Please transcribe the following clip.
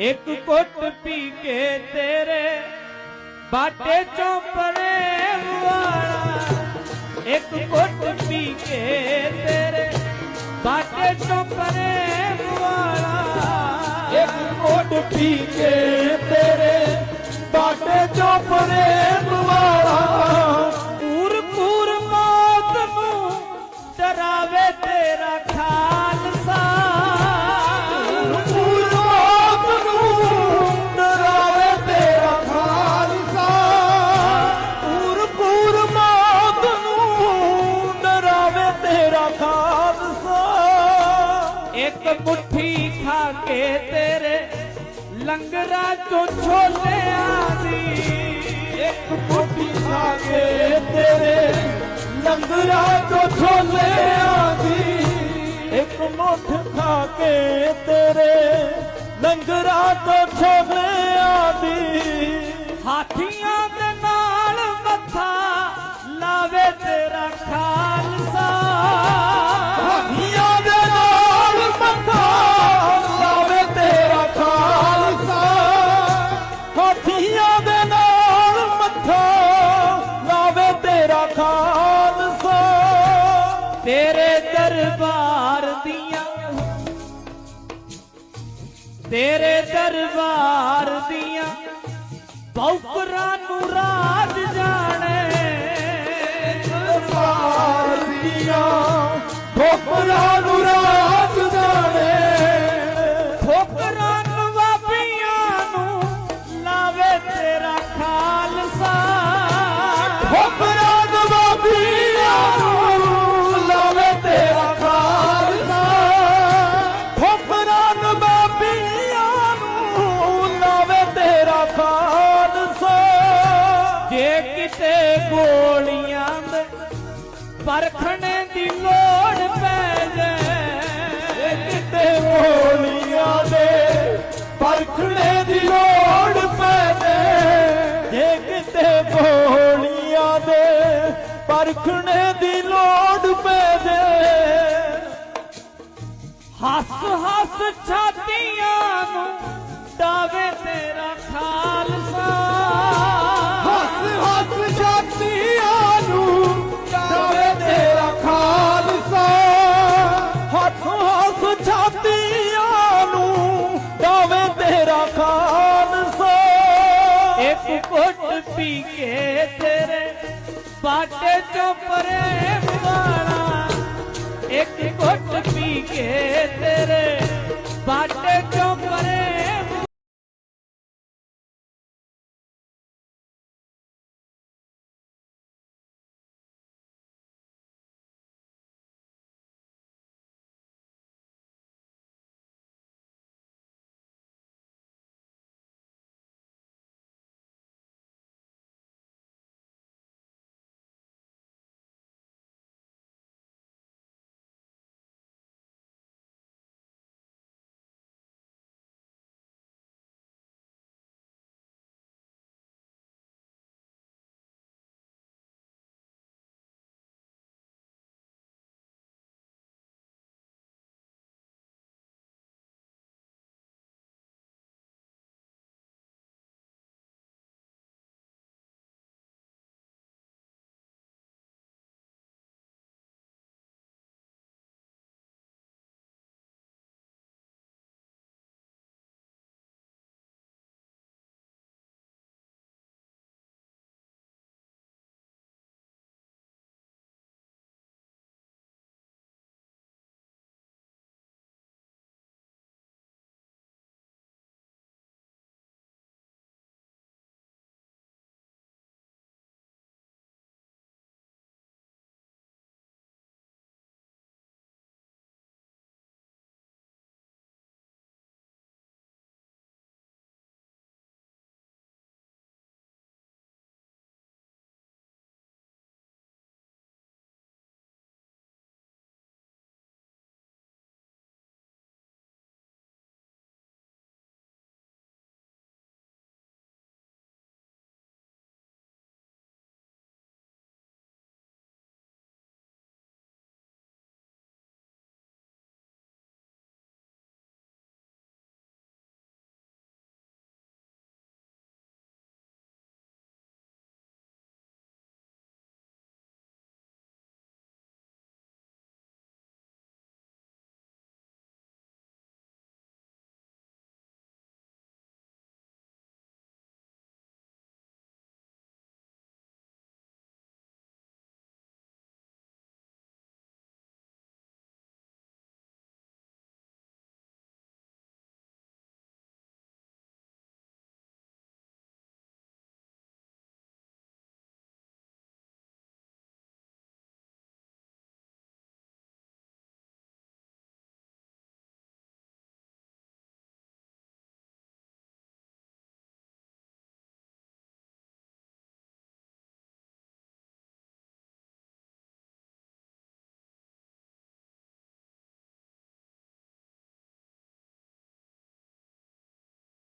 ਇੱਕ ਕੁੱਟ ਪੀ ਕੇ ਤੇਰੇ ਬਾਟੇ ਚੋਂ ਪ੍ਰੇਮ ਵਾਲਾ। ਇੱਕ ਕੁੱਟ ਪੀ ਕੇ ਤੇਰੇ ਬਾਟੇ ਚੋਂ ਪ੍ਰੇਮ ਵਾਲਾ। ਇੱਕ ਕੋਟ ਪੀ ਕੇ ਤੇਰੇ ਬਾਟੇ ਚੋਂ ਪ੍ਰੇਮ ਲੰਗਰਾਂ ਚੋਂ ਛੋਲਿਆਂ ਦੀ ਇੱਕ ਮੁੱਠੀ ਖਾ ਕੇ ਤੇਰੇ ਲੰਗਰਾਂ ਚੋਂ ਛੋਲੇ ਆਂਦੀ। ਇੱਕ ਮੁੱਠ ਖਾ ਕੇ ਤੇਰੇ ਲੰਗਰਾਂ ਤੋਂ ਛੋਲੇ ਆਂਦੀ। ਹਾਥੀਆਂ ਦੇ ਨਾਲ ਮੱਥਾ ਲਾਵੇ ਤੇਰਾ ਤੇਰੇ ਦਰਬਾਰ ਦੀਆਂ ਬੌਕਰਾਂ ਨੂੰ ਰਾਜ ਜਾਣੇ। ਦਰਬਾਰ ਦੀਆਂ ਠੋਕਰਾਂ ਨੂੰ ਰਾਤ ਜੇ ਕਿਤੇ ਗੋਲੀਆਂ ਦੇ ਪਰਖਣੇ ਦੀ ਲੋੜ ਪੈ ਜਾਏ ਕਿਤੇ ਗੋਲੀਆਂ ਦੇ ਪਰਖਣੇ ਦੀ ਲੋੜ ਪੈ ਜੇ ਜੇ ਕਿਤੇ ਗੋਲੀਆਂ ਦੇ ਪਰਖਣੇ ਦੀ ਲੋੜ ਪੈ ਜੇ ਹੱਸ ਹੱਸ ਛਾਤੀਆਂ ਨੂੰ ਡਾਵੇ ਤੇਰਾ ਖਾਲਸਾ। ਹੱਸ ਹੱਸ ਜਾਤੀਆਂ ਨੂੰ ਡਾਵੇ ਤੇਰਾ ਖਾਲਸਾ। ਹੱਸ ਹੱਸ ਜਾਤੀਆਂ ਨੂੰ ਡਾਵੇ ਤੇਰਾ ਖਾਲਸਾ। ਇੱਕ ਘੁੱਟ ਪੀ ਕੇ ਤੇਰੇ ਬਾਟੇ ਚੋਂ ਪ੍ਰੇਮ ਵਾਲਾ ਇੱਕ ਘੁੱਟ ਪੀ ਕੇ ਤੇਰੇ ਬਾਟੇ ਚੋਂ ਪ੍ਰੇਮ